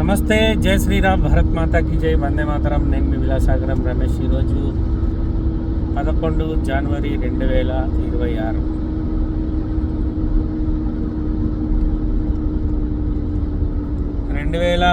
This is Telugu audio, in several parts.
నమస్తే జై శ్రీరామ్ భరత్ మాతాకి జై వందే మాతరం నేను మీ విలాసాగరం రమేష్ ఈరోజు పదకొండు జనవరి రెండు వేల ఇరవై ఆరు రెండు వేల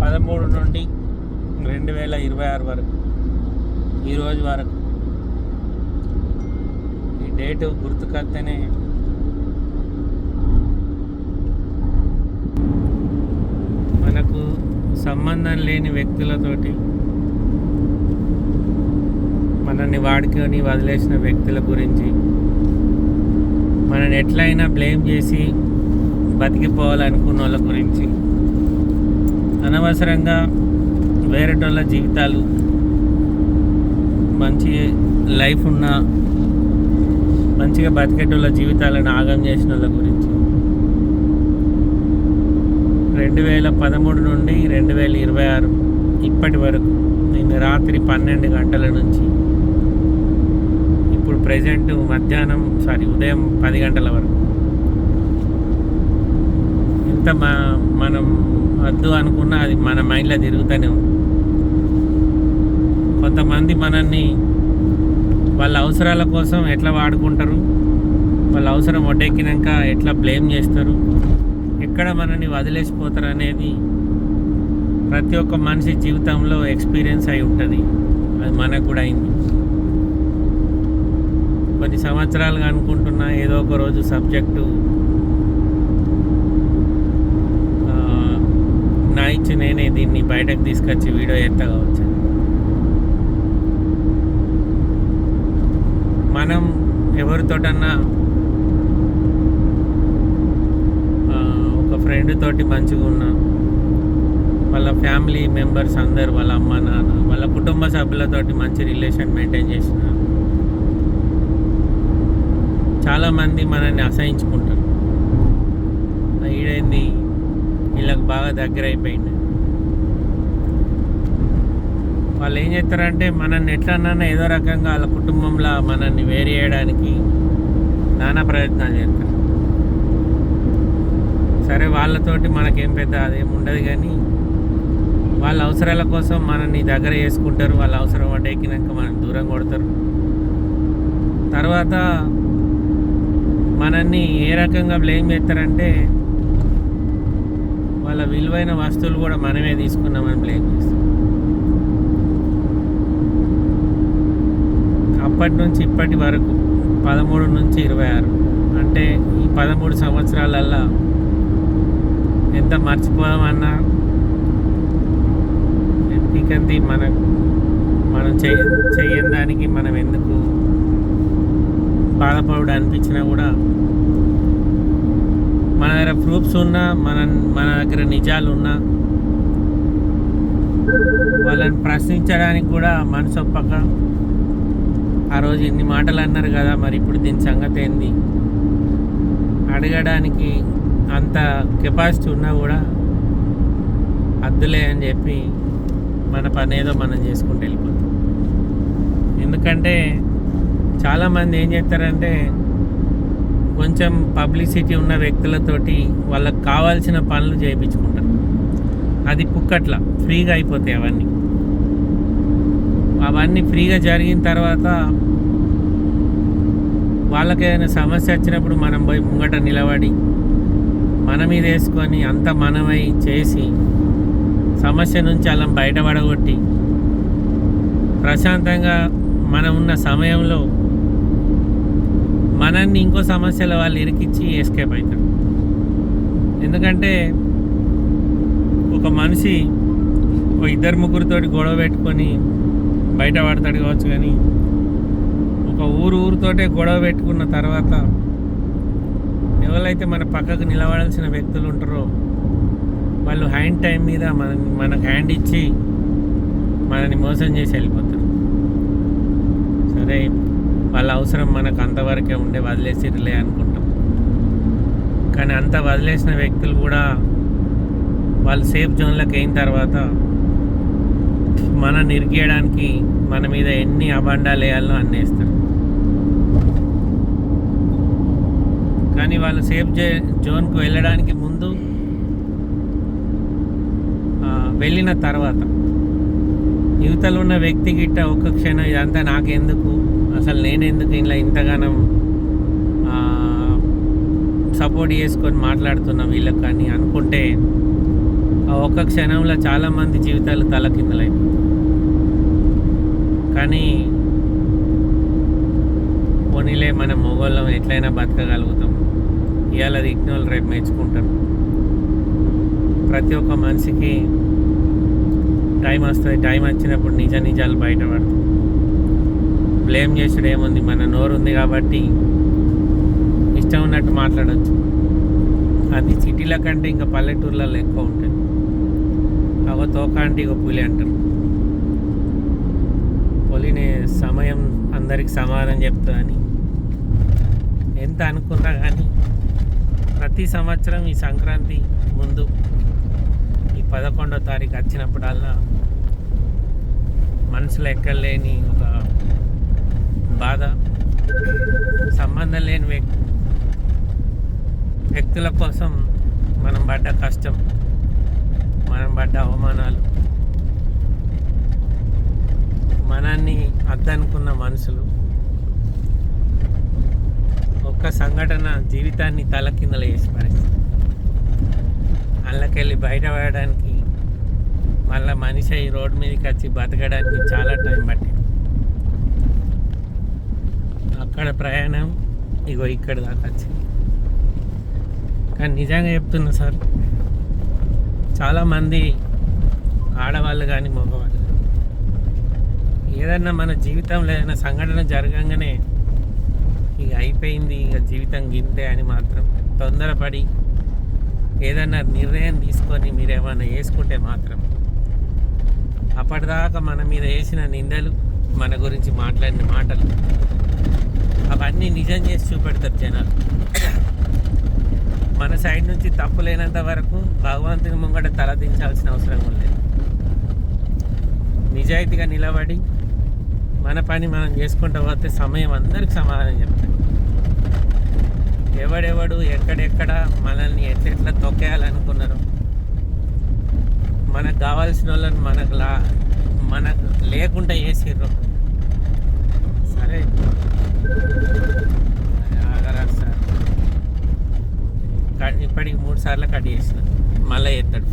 పదమూడు నుండి రెండు వేల ఇరవై ఆరు వరకు ఈరోజు వరకు. ఈ డేటు గుర్తుకొస్తేనే మనకు సంబంధం లేని వ్యక్తులతోటి మనల్ని వాడుకొని వదిలేసిన వ్యక్తుల గురించి మనని ఎట్లయినా బ్లేమ్ చేసి బతికిపోవాలనుకున్న వాళ్ళ గురించి అనవసరంగా వేరేటోళ్ళ జీవితాలు మంచి లైఫ్ ఉన్న మంచిగా బతికేటోళ్ళ జీవితాలను ఆగం చేసిన వాళ్ళ గురించి. రెండు వేల పదమూడు నుండి రెండు వేల ఇరవై ఆరు ఇప్పటి వరకు నిన్న రాత్రి పన్నెండు గంటల నుంచి. ఇప్పుడు ప్రజెంట్ మధ్యాహ్నం సారీ ఉదయం పది గంటల వరకు. ఎంత మా మనం వద్దు అనుకున్నా అది మన మైండ్లో తిరుగుతూనే ఉంది. కొంతమంది మనల్ని వాళ్ళ అవసరాల కోసం ఎట్లా వాడుకుంటారు? వాళ్ళ అవసరం ఒడ్డెక్కినాక ఎట్లా బ్లేమ్ చేస్తారు? ఎక్కడ మనని వదిలేసిపోతారు అనేది ప్రతి ఒక్క మనిషి జీవితంలో ఎక్స్పీరియన్స్ అయి ఉంటుంది. అది మనకు కూడా అయింది. కొన్ని సంవత్సరాలుగా అనుకుంటున్నా ఏదో ఒక రోజు సబ్జెక్టు నా ఇచ్చి నేనే దీన్ని బయటకు తీసుకొచ్చి వీడియో ఎత్తగవచ్చు మనం ఎవరితోటన్నా ఆ, ఒక ఫ్రెండ్ తోటి మంచిగా ఉన్నా. వాళ్ళ ఫ్యామిలీ మెంబర్స్ అందరు వాళ్ళ అమ్మ నాన్న వాళ్ళ కుటుంబ సభ్యులతోటి మంచి రిలేషన్ మెయింటైన్ చేసిన. చాలామంది మనల్ని అసహించుకుంటారు. ఈడైంది? వీళ్ళకి బాగా దగ్గర అయిపోయింది. వాళ్ళు ఏం చేస్తారంటే మనల్ని ఎట్లన్నా ఏదో రకంగా వాళ్ళ కుటుంబంలో మనల్ని వేరు చేయడానికి నానా ప్రయత్నాలు చేస్తారు. సరే వాళ్ళతోటి మనకేం పెద్ద అదేం ఉండదు కానీ వాళ్ళ అవసరాల కోసం మనల్ని దగ్గర చేసుకుంటారు వాళ్ళ అవసరం వంట ఎక్కినాక మనం దూరం కొడతారు. తర్వాత మనల్ని ఏ రకంగా బ్లేమ్ చేస్తారంటే వాళ్ళ విలువైన వస్తువులు కూడా మనమే తీసుకున్నామని బ్లేమ్ చేస్తాం అప్పటి నుంచి ఇప్పటి వరకు పదమూడు నుంచి ఇరవై ఆరు అంటే ఈ పదమూడు సంవత్సరాలల్లా ఎంత మర్చిపోదామన్నా? ఎందుకంది మన మనం చెయ్య చెయ్యని దానికి మనం ఎందుకు బాధపడు అనిపించినా కూడా మన దగ్గర ప్రూఫ్స్ ఉన్నా మన మన దగ్గర నిజాలు ఉన్నా వాళ్ళని ప్రశ్నించడానికి కూడా మనసు ఒప్పక. ఆ రోజు ఇన్ని మాటలు అన్నారు కదా మరి ఇప్పుడు దీని సంగతి ఏంది? అడగడానికి అంత కెపాసిటీ ఉన్నా కూడా అద్దులే అని చెప్పి మన పని ఏదో మనం చేసుకుంటూ వెళ్ళిపోతాం. ఎందుకంటే చాలామంది ఏం చేస్తారంటే కొంచెం పబ్లిసిటీ ఉన్న వ్యక్తులతోటి వాళ్ళకి కావాల్సిన పనులు చేయించుకుంటారు. అది కుక్కట్ల ఫ్రీగా అయిపోతాయి అవన్నీ. అవన్నీ ఫ్రీగా జరిగిన తర్వాత వాళ్ళకి ఏదైనా సమస్య వచ్చినప్పుడు మనం పోయి ముంగట నిలబడి మన మీద వేసుకొని అంత మనమై చేసి సమస్య నుంచి అలా బయటపడగొట్టి ప్రశాంతంగా మనం ఉన్న సమయంలో మనల్ని ఇంకో సమస్యల వాళ్ళు ఇరికిచ్చి ఎస్కేప్ అవుతారు ఎందుకంటే ఒక మనిషి ఒక ఇద్దరు ముగ్గురితోటి గొడవ పెట్టుకొని బయట పడతాడు కావచ్చు కానీ ఒక ఊరు ఊరితోటే గొడవ పెట్టుకున్న తర్వాత ఎవరైతే మన పక్కకు నిలబడాల్సిన వ్యక్తులు ఉంటారో వాళ్ళు హ్యాండ్ టైం మీద మన మనకు హ్యాండ్ ఇచ్చి మనని మోసం చేసి వెళ్ళిపోతారు. సరే వాళ్ళ అవసరం మనకు అంతవరకే ఉండే వదిలేసిరులే అనుకుంటాం. కానీ అంత వదిలేసిన వ్యక్తులు కూడా వాళ్ళు సేఫ్ జోన్లోకి అయిన తర్వాత మన నిరిగేయడానికి మన మీద ఎన్ని అబండాలు వేయాలో అన్నేస్తారు. కానీ వాళ్ళు సేఫ్ జోన్కు వెళ్ళడానికి ముందు వెళ్ళిన తర్వాత. యువతలు ఉన్న వ్యక్తి గిట్ట ఒక్క క్షణం ఇదంతా నాకెందుకు? అసలు నేనెందుకు ఇలా ఇంతగానం సపోర్ట్ చేసుకొని మాట్లాడుతున్నా వీళ్ళకి అని అనుకుంటే ఆ ఒక్క క్షణంలో చాలామంది జీవితాలు తలకిందలైపోతాయి కానీ పోనీలే మన మొగోళ్ళం ఎట్లయినా బతకగలుగుతాం. ఇవాళ దిగ్నోళ్ళు రేపు మెచ్చుకుంటారు ప్రతి ఒక్క మనిషికి టైం వస్తుంది. టైం వచ్చినప్పుడు నిజ నిజాలు బయటపడతాయి బ్లేమ్ చేసుడు ఏముంది? మన నోరు ఉంది కాబట్టి ఇష్టం ఉన్నట్టు మాట్లాడచ్చు. అది సిటీల కంటే ఇంకా పల్లెటూర్లలో ఎక్కువ ఉంటుంది. అవ తోక అంటే ఇక పులి అంటారు. పులిని సమయం అందరికి సమానం చెప్తుందని. ఎంత అనుకున్నా కానీ ప్రతి సంవత్సరం ఈ సంక్రాంతి ముందు ఈ పదకొండో తారీఖు వచ్చినప్పుడల్లా మనసులో ఎక్కలేని ఒక బాధ సంబంధం లేని వ్యక్తి వ్యక్తుల కోసం మనం పడ్డ కష్టం మనం పడ్డ అవమానాలు మనల్ని అద్దనుకున్న మనుషులు ఒక్క సంఘటన జీవితాన్ని తలకిందలు చేసి పరిస్థితి అందులోకెళ్ళి బయటపడడానికి మళ్ళీ మనిషి ఈ రోడ్డు మీదకి వచ్చి బతకడానికి చాలా టైం పట్టింది. అక్కడ ప్రయాణం ఇగో ఇక్కడ దాకా వచ్చింది. కానీ నిజంగా చెప్తున్నా సార్ చాలామంది ఆడవాళ్ళు కానీ మగవాళ్ళు ఏదన్నా మన జీవితంలో ఏదైనా సంఘటన జరగంగానే అయిపోయింది ఇక జీవితం గింతే అని మాత్రం తొందరపడి ఏదన్నా నిర్ణయం తీసుకొని మీరేమన్నా వేసుకుంటే మాత్రం అప్పటిదాకా మన మీద వేసిన నిందలు మన గురించి మాట్లాడిన మాటలు అవన్నీ నిజం చేసి చూపెడతారు జనాలు. మన సైడ్ నుంచి తప్పు లేనంత వరకు భగవంతుని ముంగట తలదించాల్సిన అవసరం లేదు. నిజాయితీగా నిలబడి మన పని మనం చేసుకుంటూ పోతే సమయం అందరికి సమాధానం చెప్తాం. ఎవడెవడు ఎక్కడెక్కడ మనల్ని ఎట్లెట్లా తొక్కేయాలనుకున్నారు మనకు కావాల్సిన వాళ్ళని మనకు లా మనకు లేకుండా చేసిర్రు. సరే. ఆగరాదు సార్. ఇప్పటికి మూడు సార్లు కట్ చేసిన. మళ్ళీ ఎత్తాడు.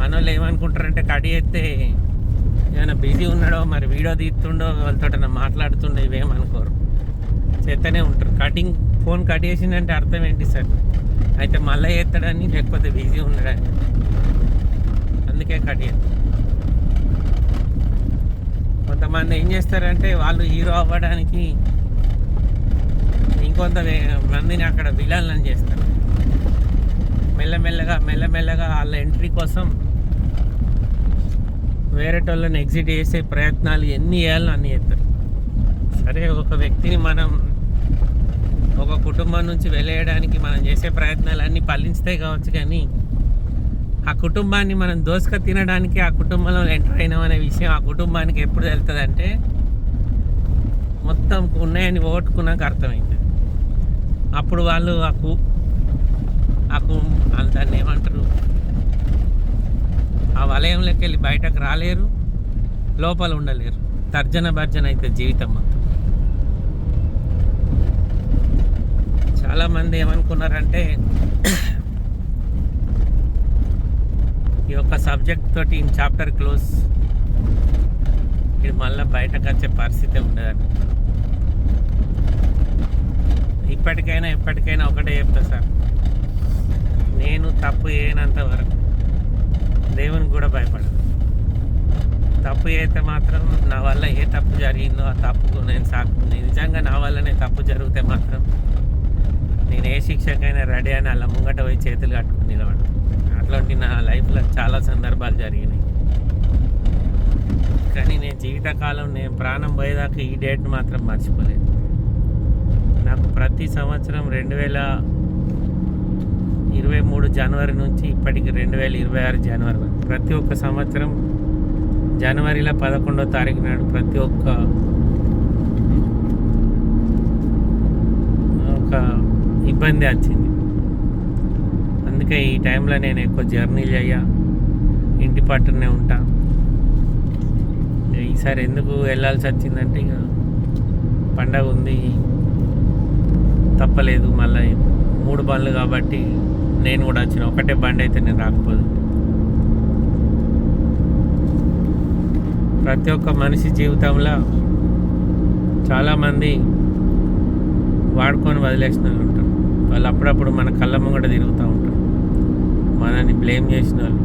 మన వాళ్ళు ఏమనుకుంటారంటే కట్ చేస్తే ఏమైనా బిజీ ఉన్నాడో మరి వీడియో తీస్తుండో వాళ్ళతో మాట్లాడుతుండో ఇవేమనుకోరు చేస్తూనే ఉంటారు. కటింగ్ ఫోన్ కట్ చేసిందంటే అర్థం ఏంటి సార్? అయితే మళ్ళీ ఎత్తాడని లేకపోతే బిజీ ఉన్నాడని. అందుకే కట్ చేస్తాను కొంతమంది ఏం చేస్తారంటే వాళ్ళు హీరో అవ్వడానికి ఇంకొంత మందిని అక్కడ విలన్లను చేస్తారు. మెల్లమెల్లగా మెల్లమెల్లగా వాళ్ళ ఎంట్రీ కోసం వేరేటోళ్ళని ఎగ్జిట్ చేసే ప్రయత్నాలు ఎన్ని చేయాలో అన్ని చేస్తారు. సరే ఒక వ్యక్తిని మనం ఒక కుటుంబం నుంచి వెళ్ళేయడానికి మనం చేసే ప్రయత్నాలు అన్నీ ఫలించుతాయి కావచ్చు కానీ ఆ కుటుంబాన్ని మనం దోసుక తినడానికి ఆ కుటుంబంలో ఎంటర్ అయినామనే విషయం ఆ కుటుంబానికి ఎప్పుడు వెళ్తుందంటే మొత్తం ఉన్నాయని ఓట్టుకున్నాక అర్థమైంది. అప్పుడు వాళ్ళు ఆ కు ఆ కు దాన్ని ఏమంటారు? ఆలయంలోకి వెళ్ళి బయటకు రాలేరు లోపల ఉండలేరు. తర్జన భర్జన అయితే జీవితం మొత్తం చాలామంది ఏమనుకున్నారంటే ఈ యొక్క సబ్జెక్ట్ తోటి ఈ చాప్టర్ క్లోజ్ ఇది మళ్ళీ బయటకు వచ్చే పరిస్థితి ఉండదని ఇప్పటికైనా ఎప్పటికైనా ఒకటే చెప్తా సార్. నేను తప్పు చేయనంత వరకు దేవునికి కూడా భయపడదు. తప్పు అయితే మాత్రం నా వల్ల ఏ తప్పు జరిగిందో ఆ తప్పుకు నేను సాకు నిజంగా నా వల్లనే తప్పు జరిగితే మాత్రం నేను ఏ శిక్షకైనా రెడీ అని అలా ముంగట పోయి చేతులు కట్టుకుని నిలబడు అట్లాంటి నా లైఫ్లో చాలా సందర్భాలు జరిగినాయి. కానీ నేను జీవితకాలం నేను ప్రాణం పోయేదాకా ఈ డేట్ మాత్రం మర్చిపోలేదు. నాకు ప్రతి సంవత్సరం రెండు వేల ఇరవై మూడు జనవరి నుంచి ఇప్పటికి రెండు వేల ఇరవై ఆరు జనవరి వరకు. ప్రతి ఒక్క సంవత్సరం జనవరిలో పదకొండో తారీఖు నాడు ప్రతి ఒక్క ఒక ఇబ్బంది వచ్చింది. అందుకే ఈ టైంలో నేను ఎక్కువ జర్నీలు అయ్యా పట్టునే ఉంటా. ఈసారి ఎందుకు వెళ్ళాల్సి వచ్చిందంటే ఇక పండగ ఉంది తప్పలేదు. మళ్ళీ మూడు బండ్లు కాబట్టి నేను కూడా వచ్చిన ఒకటే బండి అయితే నేను రాకపోదు. ప్రతి ఒక్క మనిషి జీవితంలో చాలామంది వాడుకొని వదిలేసిన వాళ్ళు ఉంటారు వాళ్ళు అప్పుడప్పుడు మన కళ్ళ ముంగట తిరుగుతూ ఉంటారు. మనని బ్లేమ్ చేసిన వాళ్ళు.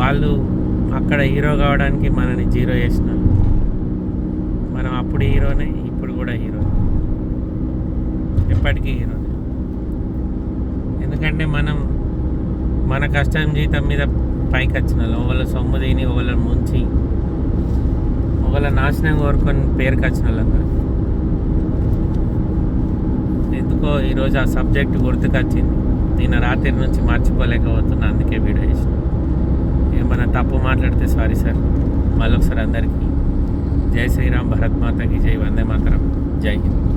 వాళ్ళు అక్కడ హీరో కావడానికి మనని జీరో చేసిన వాళ్ళు. మనం అప్పుడు హీరోనే ఇప్పుడు కూడా హీరో. ఎప్పటికీ హీరో. ఎందుకంటే మనం మన కష్టం జీతం మీద పైకి వచ్చిన వాళ్ళు ఒకళ్ళ సొమ్ము తిని ఒకళ్ళ ముంచి ఒకళ్ళ నాశనం కోరుకొని పేరుకి వచ్చిన వాళ్ళం ఎందుకో ఈరోజు ఆ సబ్జెక్ట్ గుర్తుకొచ్చింది. నిన్న రాత్రి నుంచి మర్చిపోలేకపోతున్నా అందుకే వీడియో చేసిన. ఏమన్నా తప్పు మాట్లాడితే సారీ సార్. మళ్ళొకసారి అందరికీ జై శ్రీరామ్ భరత్ మాతకి జై వందే మాతరం. జై హింద్.